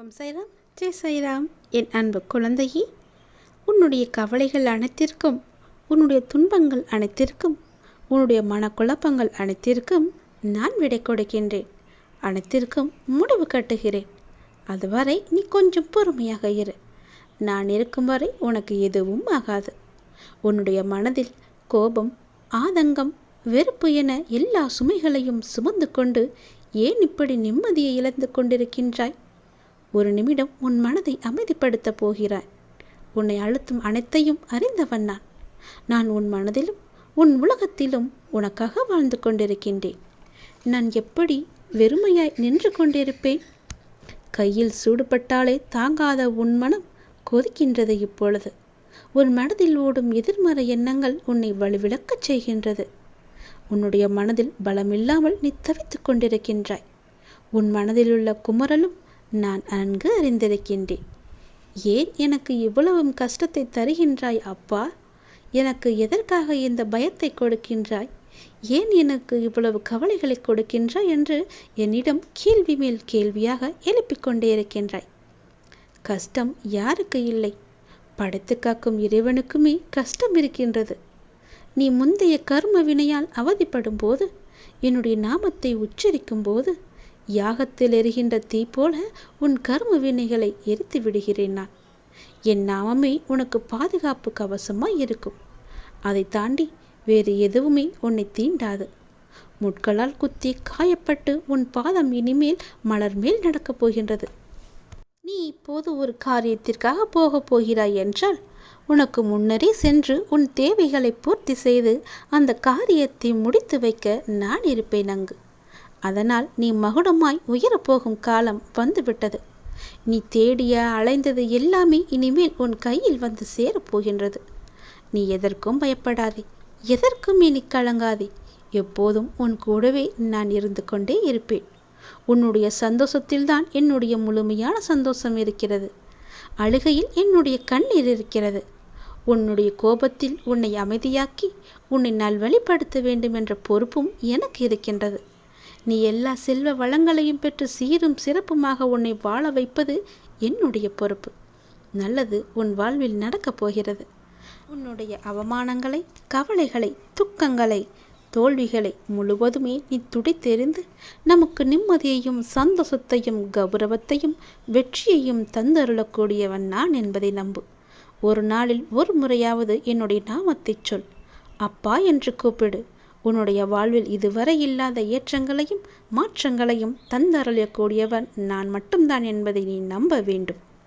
ஓம் சைராம். ஜெய் சைராம். என் அன்பு குழந்தையே உன்னுடைய கவலைகள் அனைத்திற்கும் உன்னுடைய துன்பங்கள் அனைத்திற்கும் உன்னுடைய மனக்குழப்பங்கள் அனைத்திற்கும் நான் விடை கொடுக்கின்றேன். அனைத்திற்கும் முடிவு கட்டுகிறேன். அதுவரை நீ கொஞ்சம் பொறுமையாக இரு. நான் இருக்கும் வரை உனக்கு எதுவும் ஆகாது. உன்னுடைய மனதில் கோபம் ஆதங்கம் வெறுப்பு என எல்லா சுமைகளையும் சுமந்து கொண்டு ஏன் இப்படி நிம்மதியை இழந்து கொண்டிருக்கின்றாய்? ஒரு நிமிடம் உன் மனதை அமைதிப்படுத்தப் போகிறாய். உன்னை அழுத்தும் அனைத்தையும் அறிந்தவன் நான். நான் உன் மனதிலும் உன் உலகத்திலும் உனக்காக வாழ்ந்து கொண்டிருக்கின்றேன். நான் எப்படி வெறுமையாய் நின்று கொண்டிருப்பேன்? கையில் சூடுபட்டாலே தாங்காத உன் மனம் கொதிக்கின்றது இப்பொழுது. உன் மனதில் ஓடும் எதிர்மறை எண்ணங்கள் உன்னை வலுவிழக்கச் செய்கின்றது. உன்னுடைய மனதில் பலமில்லாமல் நீ தவித்துக் கொண்டிருக்கின்றாய். உன் மனதிலுள்ள குமரலும் நான் நன்கு அறிந்திருக்கின்றேன். ஏன் எனக்கு இவ்வளவும் கஷ்டத்தை தருகின்றாய் அப்பா? எனக்கு எதற்காக இந்த பயத்தை கொடுக்கின்றாய்? ஏன் எனக்கு இவ்வளவு கவலைகளை கொடுக்கின்றாய் என்று என்னிடம் கேள்வி மேல் கேள்வியாக எழுப்பிக் கொண்டே இருக்கின்றாய். கஷ்டம் யாருக்கு இல்லை? படைத்து காக்கும் இறைவனுக்குமே கஷ்டம் இருக்கின்றது. நீ முந்தைய கர்ம வினையால் அவதிப்படும் போது என்னுடைய நாமத்தை உச்சரிக்கும் போது யாகத்தில் எரிகின்ற தீ போல உன் கர்ம வினைகளை எரித்து விடுகிறேன் நான். என் நாமமே உனக்கு பாதுகாப்பு கவசமாய் இருக்கும். அதை தாண்டி வேறு எதுவுமே உன்னை தீண்டாது. முட்களால் குத்தி காயப்பட்டு உன் பாதம் இனிமேல் மலர் மேல் நடக்கப் போகின்றது. நீ இப்போது ஒரு காரியத்திற்காக போகப் போகிறாய் என்றால் உனக்கு முன்னரே சென்று உன் தேவைகளை பூர்த்தி செய்து அந்த காரியத்தை முடித்து வைக்க நான் இருப்பேன் அங்கு. அதனால் நீ மகுடமாய் உயரப்போகும் காலம் வந்துவிட்டது. நீ தேடிய அலைந்தது எல்லாமே இனிமேல் உன் கையில் வந்து சேரப்போகின்றது. நீ எதற்கும் பயப்படாதே எதற்கும் இனி கலங்காதே. எப்போதும் உன் கூடவே நான் இருந்து கொண்டே இருப்பேன். உன்னுடைய சந்தோஷத்தில்தான் என்னுடைய முழுமையான சந்தோஷம் இருக்கிறது. அழுகையில் என்னுடைய கண்ணீர் இருக்கிறது. உன்னுடைய கோபத்தில் உன்னை அமைதியாக்கி உன்னை நல்வழிப்படுத்த வேண்டும் என்ற பொறுப்பும் எனக்கு இருக்கின்றது. நீ எல்லா செல்வ வளங்களையும் பெற்று சீரும் சிறப்புமாக உன்னை வாழ வைப்பது என்னுடைய பொறுப்பு. நல்லது உன் வாழ்வில் நடக்கப் போகிறது. உன்னுடைய அவமானங்களை கவலைகளை துக்கங்களை தோல்விகளை முழுவதுமே நீ துடைத்தெறிந்து நமக்கு நிம்மதியையும் சந்தோஷத்தையும் கௌரவத்தையும் வெற்றியையும் தந்தருளக்கூடியவன் நான் என்பதை நம்பு. ஒரு நாளில் ஒரு முறையாவது என்னுடைய நாமத்தைச் சொல். அப்பா என்று கூப்பிடு. உன்னுடைய வாழ்வில் இதுவரை இல்லாத ஏற்றங்களையும் மாற்றங்களையும் தந்தருளக்கூடியவன் நான் மட்டும்தான் என்பதை நீ நம்ப வேண்டும்.